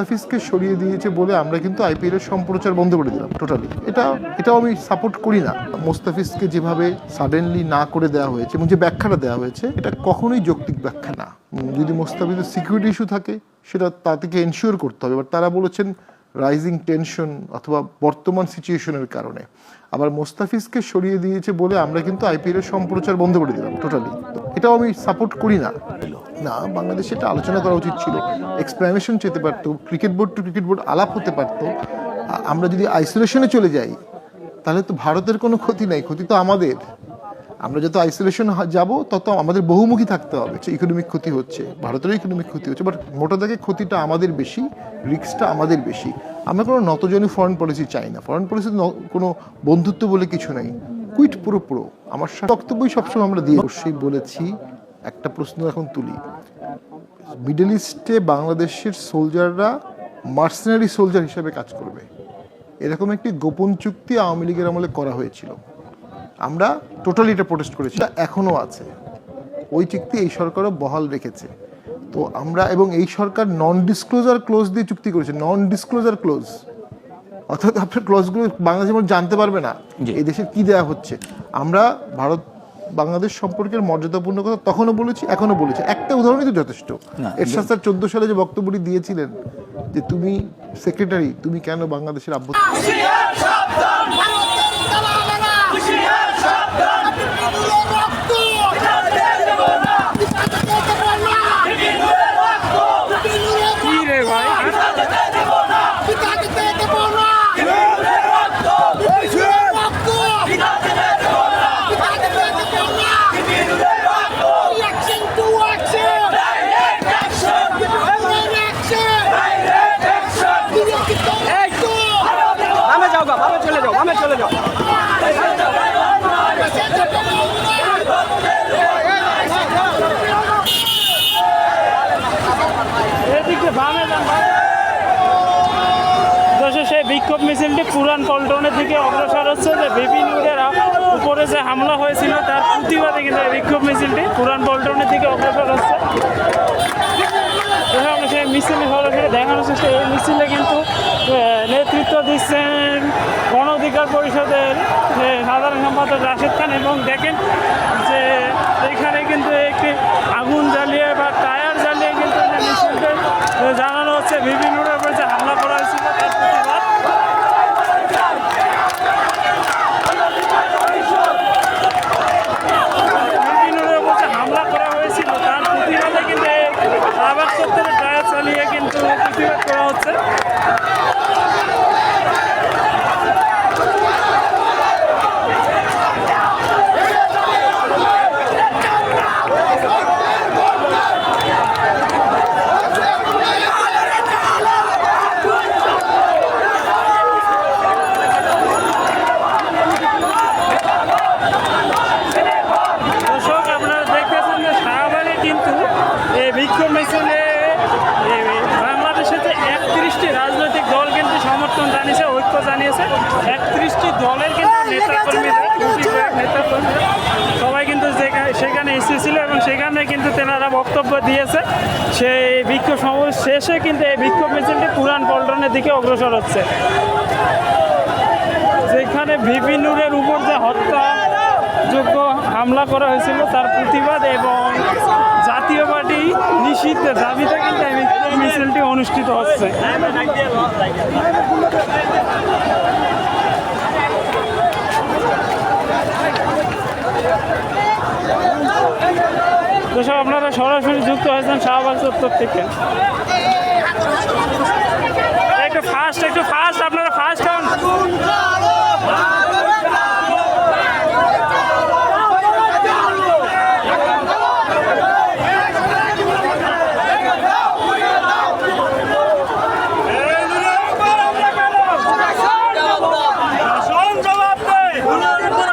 মোস্তাফিজকে সরিয়ে দিয়েছে বলে আমরা কিন্তু আইপিএল এর সম্প্রচার বন্ধ করে দিলাম টোটালি এটা, এটাও আমি সাপোর্ট করি না। মুস্তাফিজকে যেভাবে সাডেনলি না করে দেওয়া হয়েছে এবং যে ব্যাখ্যাটা দেওয়া হয়েছে, এটা কখনোই যৌক্তিক ব্যাখ্যা না। যদি মোস্তাফিজের সিকিউরিটি ইস্যু থাকে, সেটা তা থেকে এনশিওর করতে হবে। এবার তারা বলেছেন রাইজিং টেনশন অথবা বর্তমান সিচুয়েশনের কারণে। আবার মোস্তাফিজকে সরিয়ে দিয়েছে বলে আমরা কিন্তু আইপিএল এর সম্প্রচার বন্ধ করে দিলাম টোটালি এটাও আমি সাপোর্ট করি না। না, বাংলাদেশে এটা আলোচনা করা উচিত ছিল। এক্সপ্লেনেশন চেতে পারতো cricket board to cricket board আলাপ হতে পারতো। আমরা যদি আইসোলেশনে চলে যাই, তাহলে তো ভারতের কোনো ক্ষতি নাই, ক্ষতি তো আমাদের। আমরা যত আইসোলেশন যাব, তত আমাদের বহুমুখী থাকতে হবে। ইকোনমিক ক্ষতি হচ্ছে, ভারতেরও ইকোনমিক ক্ষতি হচ্ছে বাট মোটা দাগে ক্ষতিটা আমাদের বেশি রিস্কটা আমাদের বেশি। আমরা কোনো নতজনী ফরেন পলিসি চাই না। ফরেন পলিসি কোনো বন্ধুত্ব বলে কিছু নেই। কুইট পুরো পুরো। আমার বক্তব্যই সবসময় আমরা দিয়ে অবশ্যই বলেছি, একটা প্রশ্ন এখন তুলি। মিডল ইস্টে বাংলাদেশের সোলজাররা মার্সেনারি সোলজার হিসেবে কাজ করবে। এরকম একটি গোপন চুক্তি আওয়ামী লীগের আমলে করা হয়েছিল। আমরা টোটালি এটা প্রোটেস্ট করেছি। এখনও আছে। ওই চুক্তি এই সরকারও বহাল রেখেছে। তো আমরা এবং এই সরকার নন ডিসক্লোজার ক্লোজ দিয়ে চুক্তি করেছে। নন ডিসক্লোজার ক্লোজ অর্থাৎ আপনার ক্লোজগুলো বাংলাদেশের মানুষ জানতে পারবে না। জি। এই দেশে কি দেওয়া হচ্ছে। আমরা ভারত বাংলাদেশ সম্পর্কের মর্যাদাপূর্ণ কথা তখনও বলেছি এখনও বলেছি। একটা উদাহরণই তো যথেষ্ট। এরশাদ স্যার চোদ্দ সালে যে বক্তব্যটি দিয়েছিলেন যে তুমি সেক্রেটারি তুমি কেন বাংলাদেশের আব্য বিক্ষোভ মিছিলটি পুরান পল্টনের দিকে অগ্রসর হচ্ছে, যে বিপি নিউডের উপরে যে হামলা হয়েছিল, তার প্রতিবাদে কিন্তু এই বিক্ষোভ মিছিলটি পুরান পল্টনের দিকে অগ্রসর হচ্ছে। সেই মিছিলে সরাসরি দেখানোর চেষ্টা এই মিছিলে কিন্তু নেতৃত্ব দিচ্ছেন গণ অধিকার পরিষদের যে সাধারণ সম্পাদক রাশেদ খান। এবং দেখেন যে এখানে কিন্তু একটি আগুন জ্বালিয়ে বা টায়ার জ্বালিয়ে কিন্তু যে মিছিলটা জানানো হচ্ছে। বিভিন্ন উপরে যে হামলা করা হয়েছিল, তার প্রতিবাদ বিভিন্ন উপর যে হামলা করা হয়েছিল তার প্রতিবাদে কিন্তু এই শাহবাগ চত্বরে টায়ার চালিয়ে কিন্তু প্রতিবাদ করা হচ্ছে দর্শক আপনারা দেখতেছেন যে শাহবাগে কিন্তু এই বিক্ষোভ মিছিলে এই বাংলাদেশের যে একত্রিশটি রাজনৈতিক দল কিন্তু সমর্থন জানিয়েছে ঐক্য জানিয়েছে একত্রিশটি দলের কিন্তু নেতাকর্মীরা সবাই কিন্তু যেখানে- সেখানে এসেছিল এবং সেখানে কিন্তু তেনারা বক্তব্য দিয়েছে। সেই বিক্ষোভ সমাবেশ শেষে কিন্তু এই বিক্ষোভ মিছিলটি পুরান পল্টনের দিকে অগ্রসর হচ্ছে। যেখানে ভিপি নূরের উপর যে হত্যা যোগ্য হামলা করা হয়েছিল তার প্রতিবাদ এবং জাতীয় পার্টি নিষিদ্ধের দাবিতে কিন্তু মিছিলটি অনুষ্ঠিত হচ্ছে। দর্শক আপনারা সরাসরি যুক্ত হয়েছেন শাহবাগ চত্বর থেকে। একটু ফাস্ট একটু ফার্স্ট আপনারা ফাস্ট হন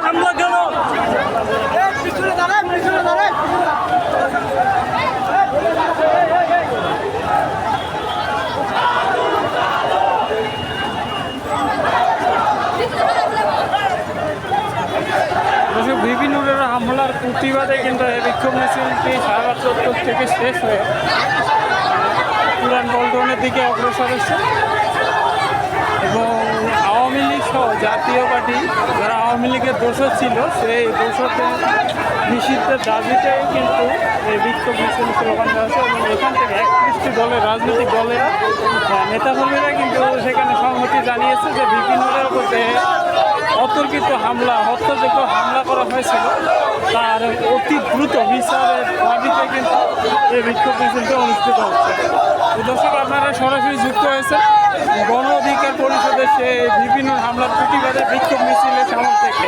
হামলা কেন দর্শক বিভিন্ন প্রতিবাদে কিন্তু এই বিক্ষোভ মিছিলটি শাহবাগ চত্বর থেকে শেষ হয়ে পুরান পল্টনের দিকে অগ্রসর হচ্ছে এবং আওয়ামী লীগ সহ জাতীয় পার্টি যারা আওয়ামী লীগের দোষর ছিল, সেই দোষরদের নিষিদ্ধের দাবিতে কিন্তু এই বিক্ষোভ মিছিল স্লোগান দেওয়া হচ্ছে এবং এখান থেকে একত্রিশটি দলের, রাজনৈতিক দলের নেতাকর্মীরা কিন্তু সেখানে সংহতি জানিয়েছে যে উপর যে অতর্কিত হামলা হত্যাযোগ্য হামলা করা হয়েছিল। তার অতি দ্রুত বিচারের দাবিতে কিন্তু এই বিক্ষোভ মিছিলটি অনুষ্ঠিত হচ্ছে। দর্শক, আপনারা সরাসরি যুক্ত হয়েছে গণ অধিকার পরিষদে সে বিভিন্ন হামলার প্রতিবাদে বিক্ষোভ মিছিলের সামনে থেকে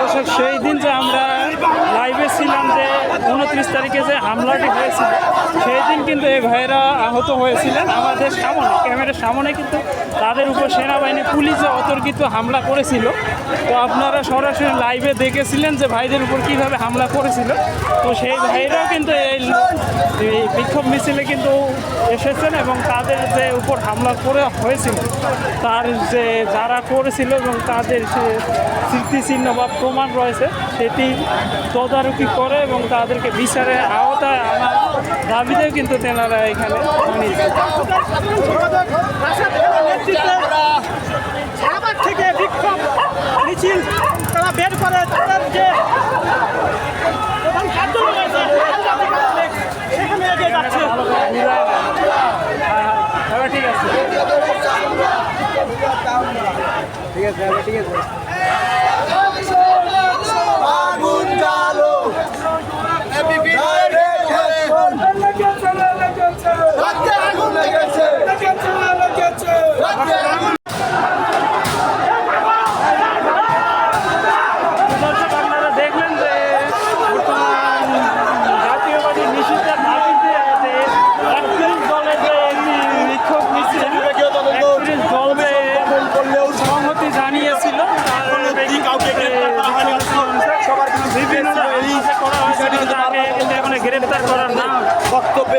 দর্শক সেই দিন যে আমরা লাইভে ছিলাম যে উনত্রিশ তারিখে যে হামলাটি হয়েছিল, সেই দিন কিন্তু এই ভাইয়েরা আহত হয়েছিলেন। আমাদের সামনে, ক্যামেরার সামনে কিন্তু তাদের উপর সেনাবাহিনী, পুলিশে অতর্কিত হামলা করেছিল। তো আপনারা সরাসরি লাইভে দেখেছিলেন যে ভাইদের উপর কীভাবে হামলা করেছিল। তো সেই ভাইরাও কিন্তু এই এই বিক্ষোভ মিছিলে কিন্তু এসেছেন এবং তাদের যে উপর হামলা করে হয়েছিল, তার যে যারা করেছিল এবং তাদের সে স্মৃতিচিহ্ন বা প্রমাণ রয়েছে, সেটি তদারকি করে এবং তাদেরকে বিচারের আওতায় আনার দাবিতেও কিন্তু তেনারা এখানে জানিয়েছে শাহবাগ থেকে বিক্ষোভ মিছিল তারা বের করে তাদের যে প্রধান কার্যালয় রয়েছে সেখানে এগিয়ে যাচ্ছে ভালো করে বুঝায় না। হ্যাঁ, হ্যাঁ, এবার ঠিক আছে আগুন জ্বালো রাতে আগুন লেগেছে রাতে আগুন দর্শক আপনারা দেখলেন যে বর্তমান জাতীয় পার্টি নিষিদ্ধের দাবিতে যে একত্রিশ দলের যে একটি বিক্ষোভ মিছিল একত্রিশ দল যে সংহতি জানিয়েছিল তার প্রেক্ষিতে বিভিন্ন রাজনীতি করা হয়েছিল তাকে কিন্তু এখন গ্রেপ্তার করার নাম বক্তব্যে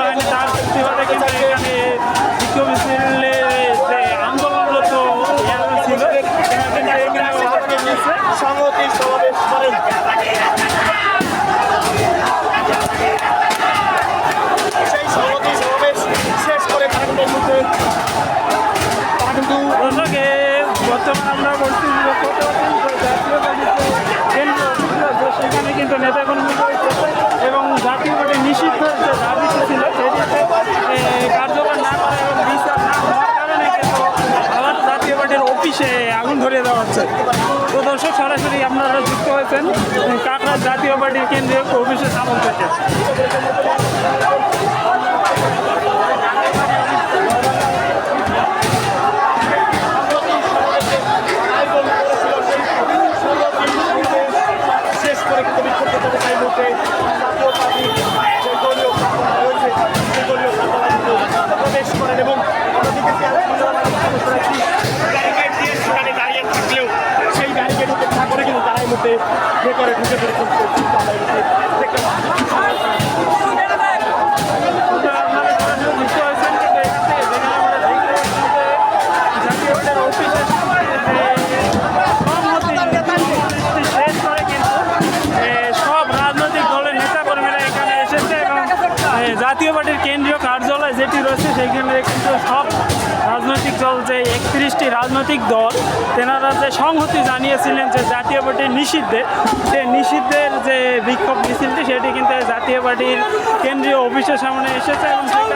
সরাসরি আপনারা যুক্ত হয়েছেন। কাকড়া জাতীয় পার্টির কেন্দ্রীয় অফিসের সামন এবং এ, জাতীয় পার্টির কেন্দ্রীয় কার্যালয় যেটি রয়েছে সেইখানে কিন্তু সব রাজনৈতিক দল রাজনৈতিক দল, তেনারা যে সংহতি জানিয়েছিলেন যে জাতীয় পার্টির নিষিদ্ধে, সে নিষিদ্ধের যে বিক্ষোভ মিছিলটি, সেটি কিন্তু জাতীয় পার্টির কেন্দ্রীয় অফিসের সামনে এসেছে এবং সেখানে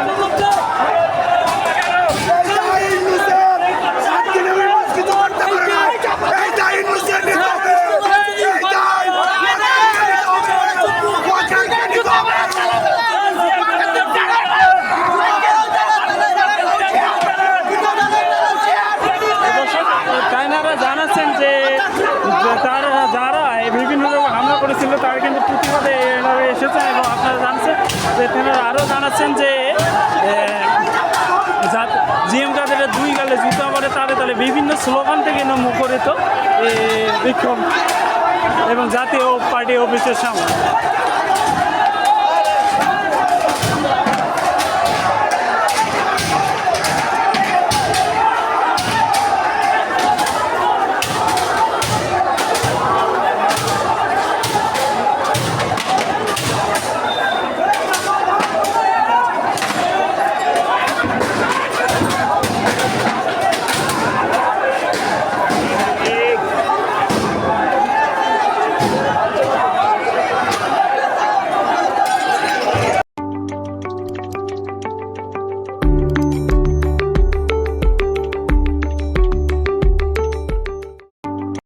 জানাচ্ছেন যে তারা যারা বিভিন্ন রকম হামলা করেছিল, তারা কিন্তু প্রতিবাদে এনারা এসেছেন এবং আপনারা জানছেন যে তেনারা আরও জানাচ্ছেন যে জিএম কাদের দুই গালে জুতা পরে তালে তালে বিভিন্ন স্লোগান থেকে মুখরিত বিক্ষোভ এবং জাতীয় পার্টি অফিসের সামনে।